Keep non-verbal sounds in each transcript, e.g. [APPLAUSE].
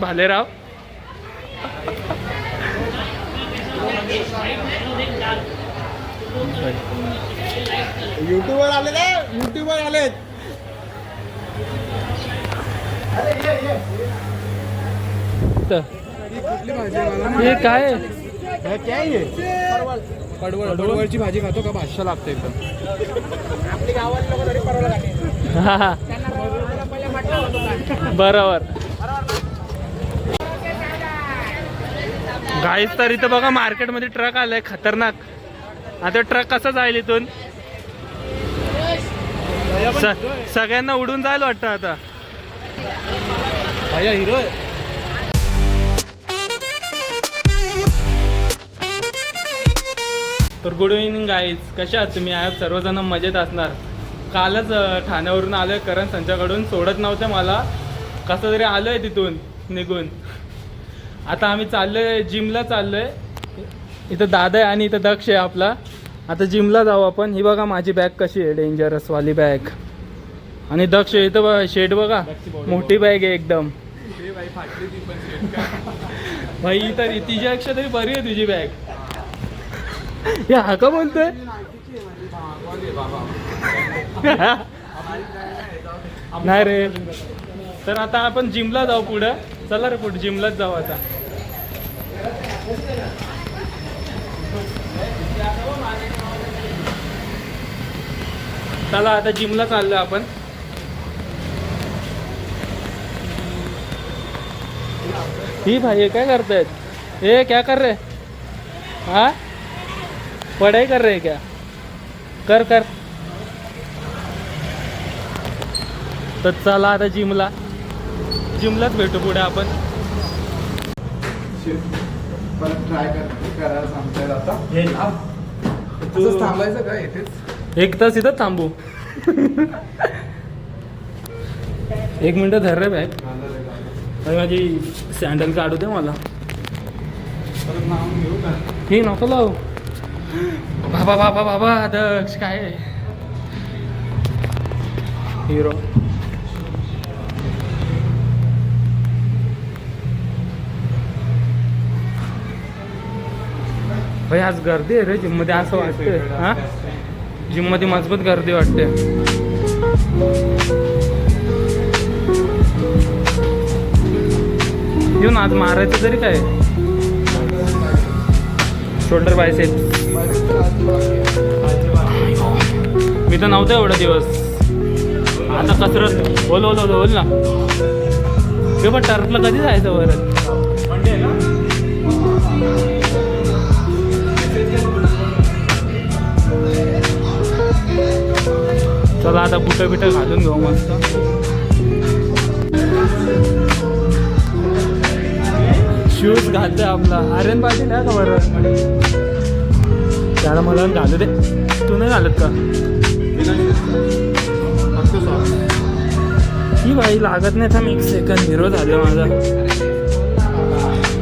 भालेराव. युट्यूबवर आले ना? युट्यूबवर भाजी हे काय? पडवळ. पडवळची भाजी खातो का भाषा लागते एकदम आपली गावात लोक तरी परवळ खाते. बरोबर. गाईस तर इथं बघा मार्केटमध्ये ट्रक आलाय खतरनाक. आता ट्रक कसा जाईल इथून? सगळ्यांना उडून जाईल वाटतं आता. भाया हिरो तर गुड इव्हनिंग गाईज कशा आहात तुम्ही? आहात सर्वजण मजेत असणार. कालच ठाण्यावरून आलोय. करण संच्याकडून सोडत नव्हते मला. कसं तरी आलोय तिथून निघून. आता आम्ही चाललोय जिमला चाललोय. इथं दादा आहे आणि इथं दक्ष आहे आपला. आता जिमला जाऊ आपण. ही बघा माझी बॅग कशी आहे डेंजरस वाली बॅग. आणि दक्ष इथं बघा शेड बघा. मोठी बॅग आहे एकदम. भाई तर तिच्यापेक्षा तरी बरी आहे तुझी बॅग. हे हा का बोलतोय? [LAUGHS] नाही रे. तर आता आपण जिमला जाऊ पुढं. चला रे पुढे जिमलाच जाऊ आता. चला आता जिमला चाललो आपण. ही भाई काय क्या करतायत? हे क्या कर रे? हा? पढ़ाई कर रहे क्या? कर कर. तर चला आता जिमला. जिमलाच भेटू पुढे आपण. ट्राय थांबायचं का एक तास इथं थांबू. एक मिनटं धर रे बॅग अरे माझी सँडल काढू दे मला. परत नाव घेऊ का? हे नको लावू. बाबा बाबा बाबा दक्ष काय? आहे? हिरो भाई आज गर्दी आहे रे जिममध्ये असं वाटतंय. हा? जिममध्ये मजबूत गर्दी वाटते. येऊन आज मारायचं तरी काय? शोल्डर बायसेप मी तर नव्हतं एवढा दिवस. आता कसरत बोल बोल बोल बोल ना. ते पण टर्फला कधी जायचं बरं आता बुटं बिटं घालून घेऊ मस्त. शूज घालतोय आपला. आर्यन पाटील आहे का बरं? त्याला मला घालू दे. तू नाही घालत का? ही बाई लागत नाही थांब एक सेकंड हिरो झाले माझा.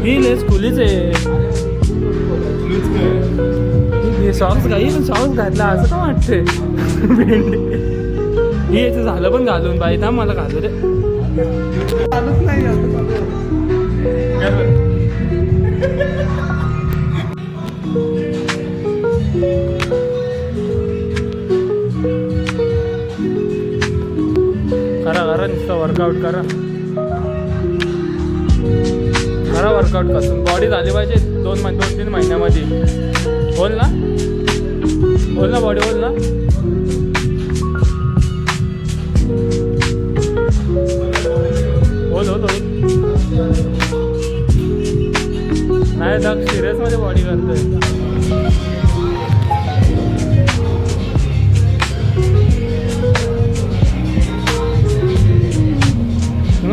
ही लेस खुलीच आहे. सॉक्स घाई सॉक्स घातला असं का वाटतंय? [LAUGHS] भेंडी. ही याचं झालं पण घालून बाई थांब मला घालू दे. करा करा नुसतं वर्कआउट करा. करा वर्कआउट करून. बॉडी झाली पाहिजे दोन दोन तीन महिन्यामध्ये. बोल ना? बोल ना बॉडी बोल ना? बोलो बोल नाही नाही सिरियस सिरियसमध्ये बॉडी करतोय.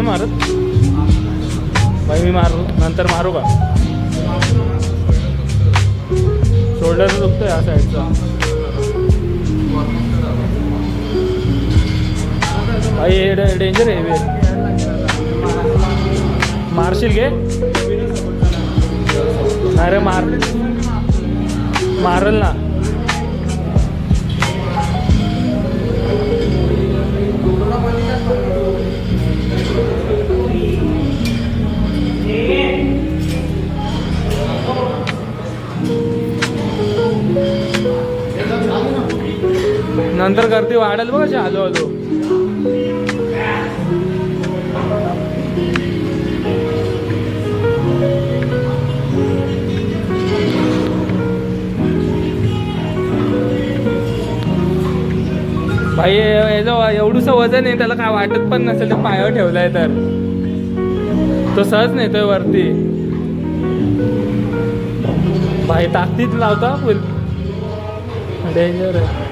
मारत? भाई मी मारू नंतर मारू का? शोल्डर दुखतो या साईडचा भाई हे डेंजर आहे मारशील घे अरे मार. मारल ना. नंतर गर्दी वाढेल बघा हळूहळू. भाई याचं एवढंसं वजन आहे त्याला काय वाटत पण नसेल ते पायावर ठेवलाय तर. तो सहज नेतोय वरती. भाई ताकदीत लावता फुल डेंजर आहे.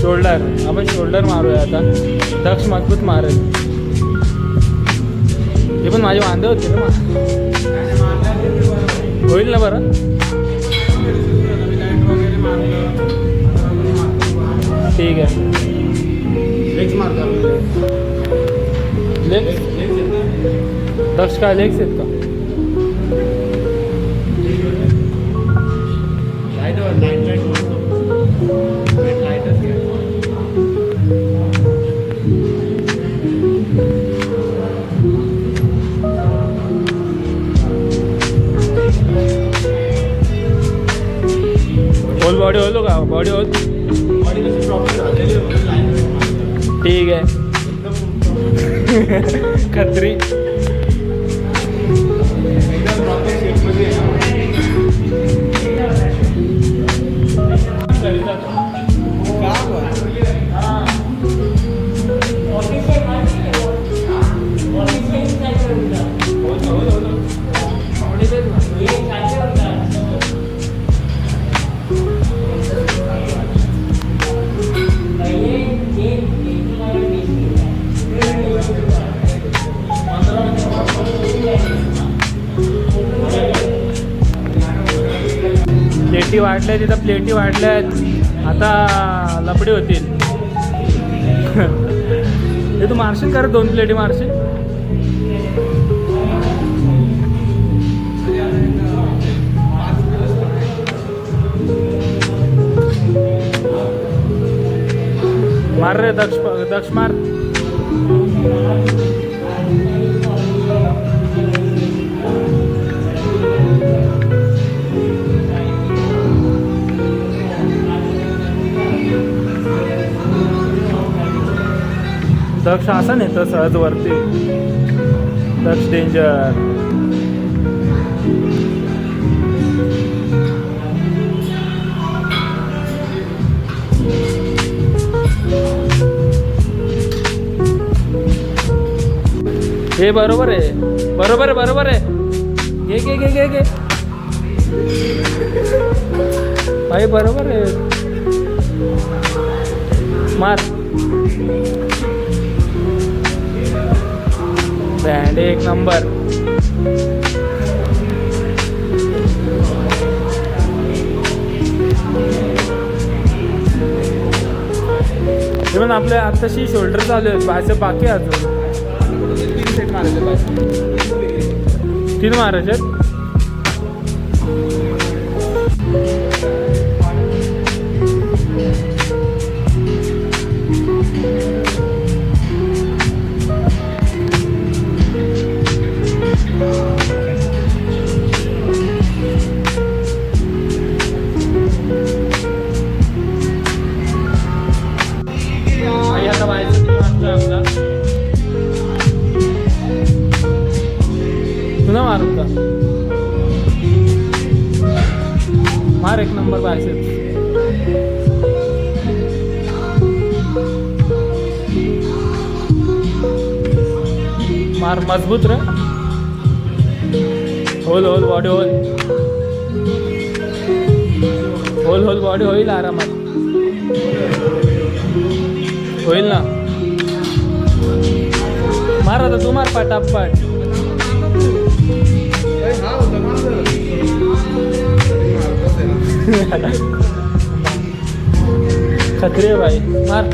शोल्डर आपण शोल्डर मारूया आता. दक्ष मजबूत मारेल. हे पण माझे वांदे होते ना. होईल ना बरं? ठीक आहे. लेग्स दक्ष काय लेग्स आहेत का होल बॉडी होलो का बॉडी होल ठीक आहे [LAUGHS] खत्री। वाढल्या तिथं प्लेटी वाढल्या आहेत आता लपडी होतील. [LAUGHS] हे तू मारशील का दोन प्लेटी मारशील? मार रे दक्ष दक्ष मार. दक्ष असं नेतं सहज वरती दक्ष डेंजर हे बरोबर आहे. बरोबर आहे बरोबर आहे. घे घे घे घे घे. भाई बरोबर आहे. मार. बँड एक नंबर इव्हन आपल्या आत्ताशी शोल्डर चालू आहेत. बायसेप बाकी अजून. तीन महाराज आहेत. तुला मार एक नंबर बायसेप. मार मजबूत रे. Whole whole body whole. Whole whole body होईल आरामात. होईल ना. मार आता तू मार पटापट. खत्री आहे भाई मार.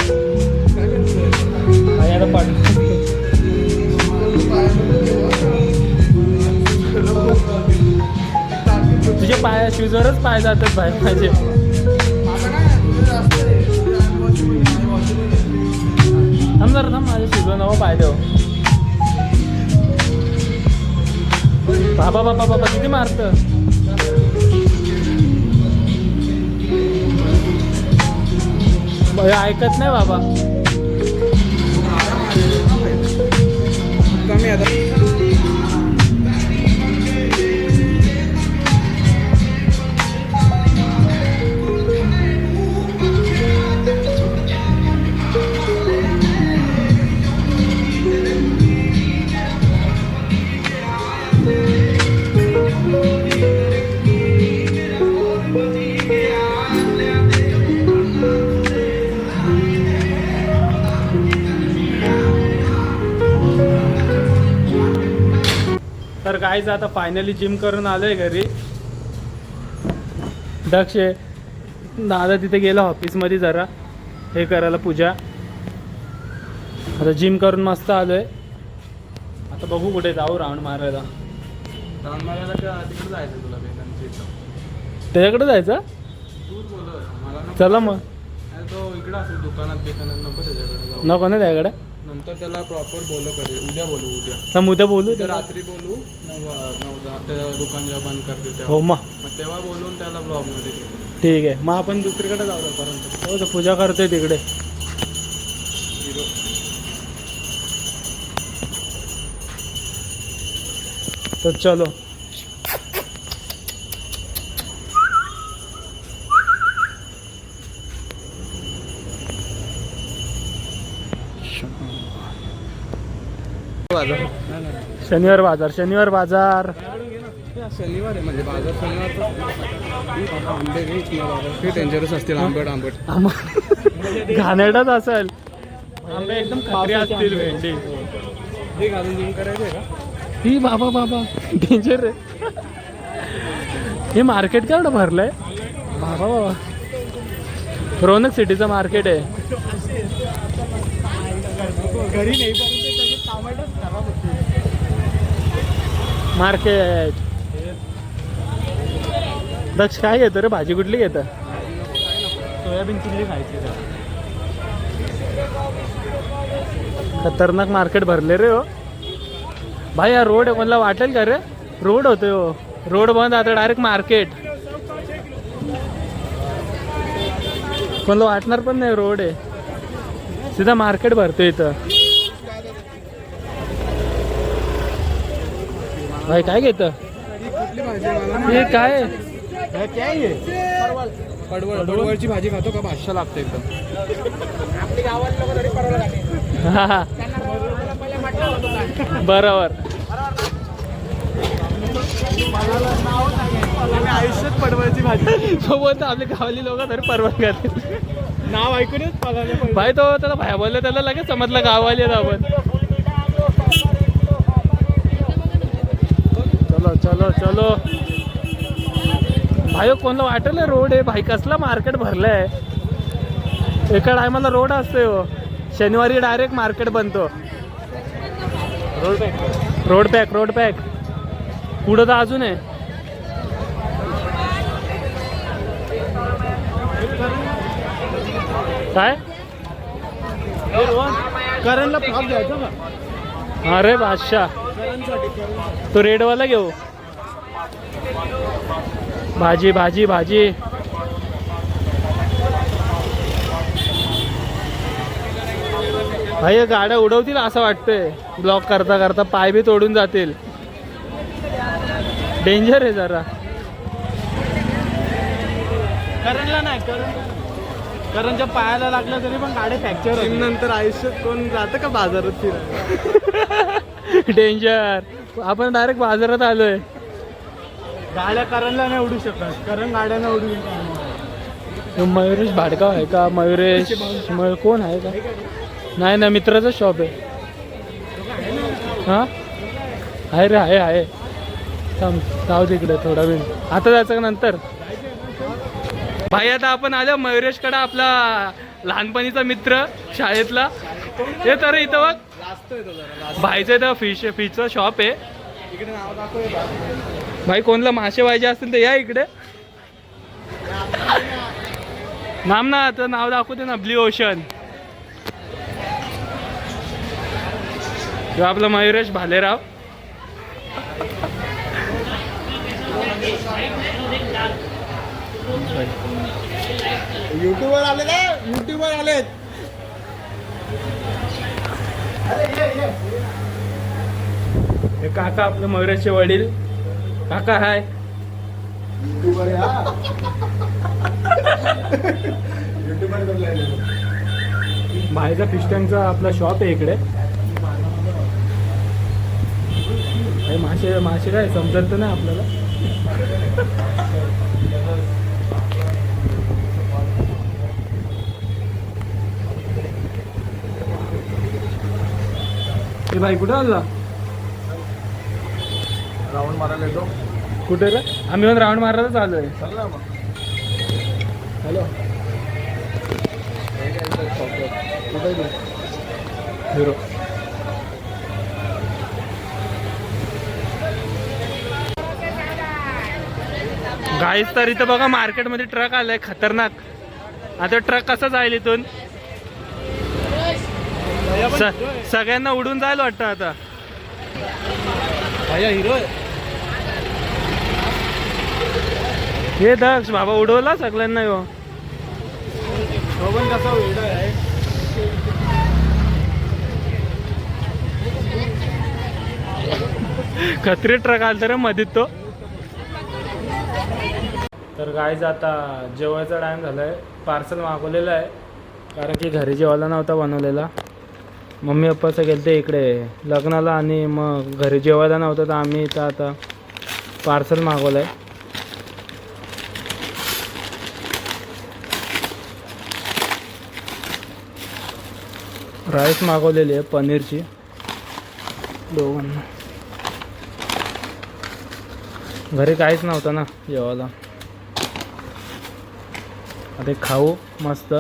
भाई आता पाठ तुझे पाया शूजवरच पाय जातात भाई माझे. थांब जरा थांब. माझ्या शूजवर नवा पाय देव बाबा बाबा बाबा किती मारतं? ऐकत नाही बाबा. कमी आता. काहीच आता फायनली जिम करून आलोय घरी. दक्ष. दादा तिथे गेला ऑफिसमध्ये जरा. हे करायला पूजा. आता जिम करून मस्त आलोय. आता बघू कुठे जाऊ राऊंड मारायला. राऊंड मारायला का तिकडे जायचं तुला त्याच्याकडे जायचं? चला मग. अरे तो इकडे असेल दुकानात बिकानात नको त्याच्याकडे जाऊ. नको ना त्याच्याकडे नंतर त्याला प्रॉपर बोलव करेल उद्या बोलू उद्या. उद्या बोलू? उद्या रात्री बोलू. नऊ नऊ दहा त्या दुकान जेव्हा बंद करते तेव्हा. हो मग मग तेव्हा बोलून त्याला ब्लॉगमध्ये ठीक आहे. मग आपण दुसरीकडे जाऊ पर्यंत हो तर पूजा करतोय तिकडे. हिरो. तर चलो. शनिवार बाजार शनिवार बाजार. शनिवार आहे म्हणजे बाजार शनिवार आंबे घ्यायच ना बाजार. ते डेंजरस असतील आंबट आंबट. घाणेरडाच असेल. आंबे एकदम खात्री असतील भेंडी. हे घालून जिम करायचं आहे का? ही बाबा बाबा. डेंजर आहे. हे मार्केट काय एवढं भरलंय? बाबा बाबा. रोनक सिटीचं मार्केट आहे. घरी नाही. मार्केट दक्ष काय घेतं रे? भाजी कुठली घेतं? सोयाबीन चिल्ली खायची खतरनाक मार्केट भरले रे हो. भाई हा रोड मला वाटेल का रे? रोड होतोय हो. रोड बंद आता डायरेक्ट मार्केट. कोणाला वाटणार पण नाही रोड आहे. सीधा मार्केट भरतो इथं. भाई काय घेतं? हे काय? पडवळ पडवळची भाजी खातो का? भाषा लागते एकदम. [LAUGHS] बरोबर. आयुष्यात पडवळची भाजी तो बोलतो आपले गावाली लोक तरी परवान करते नाव ऐकूनच भाई तो त्याला भाया बोलले त्याला लगेच समजलं आहेत आपण. चलो चलो चलो. भाई कोणाला वाटेल रोड आहे? भाई कसला मार्केट भरलाय? एका टायमाला रोड असते हो. शनिवारी डायरेक्ट मार्केट बनतो. Road pack road pack road pack पुढं तर अजून आहे. काय? करणला फ्लॉप द्यायचा का अरे बादशाह. तो रेडवाला घेऊ. भाजी भाजी भाजी. भाई गाड्या उडवतील असं वाटतंय. ब्लॉक करता करता पाय बी तोडून जातील. डेंजर आहे जरा. करणला नाही करण करणच्या पायाला लागलं तरी पण गाडी फ्रॅक्चर नंतर आयुष्यात कोण जातं का बाजारात फिरायला? [LAUGHS] डेंजर आपण डायरेक्ट बाजारात आलोय. गाड्या करणला नाही उडू शकत. करण गाड्यांना उडू शकत तो मयुरेश भाडगाव आहे का? मयुरेश मयूर कोण आहे का? नाही ना मित्राचा शॉप आहे. हा? आहे रे आहे आहे. थांब जाऊ तिकडे थोडा वेळ. आता जायचं का नंतर? भाई आता आपण आलो मयुरेशकडे आपला लहानपणीचा मित्र शाळेतला. हे तर इथं बघ. भाईचं इथं फिश फिशचं शॉप आहे. इकडे नाव दाखव भाई कोणला मासे पाहिजे असतील तर या इकडे. नाम ना आता नाव दाखवते ना ब्ल्यू ओशन आपला मयुरेश भालेराव. युट्यूबवर आले का युट्यूबवर आलेत. हे काका आपले मगराचे वडील. काका हाय. युट्यूबर युट्यूबर आपला शॉप आहे इकडे. मासे मासे काय समजत तर नाही आपल्याला. हे भाई कुठं आला? राऊंड मारायला येतो. कुठे रे? आम्ही पण राऊंड मारायलाच आलो आहे चल ना मग. हॅलो. कुठे हिरो. गाईस तर इथं बघा मार्केटमध्ये ट्रक आलाय खतरनाक. आता ट्रक कसा जाईल इथून? स- सगळ्यांना उडून जायला वाटतं आता. हिरो हे दक्ष बाबा उडवला सगळ्यांना हो कसा आहे. खत्री ट्रक आला तर मधीत तो. तर गायज आता जेवायचा टाईम झाला आहे पार्सल मागवलेलं आहे. कारण की घरी जेवायला नव्हता बनवलेला. मम्मी पप्पाचं गेलं ते इकडे. लग्नाला आणि मग घरी जेवायला नव्हतं तर आम्ही इथं आता पार्सल मागवलं आहे राईस मागवलेली आहे पनीरची. दोघांना. घरी काहीच नव्हतं ना जेवायला. आता खाऊ मस्त.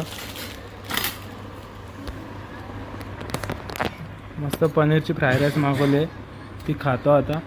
मस्त पनीरची फ्राय राईस मागवली ती खातो आता.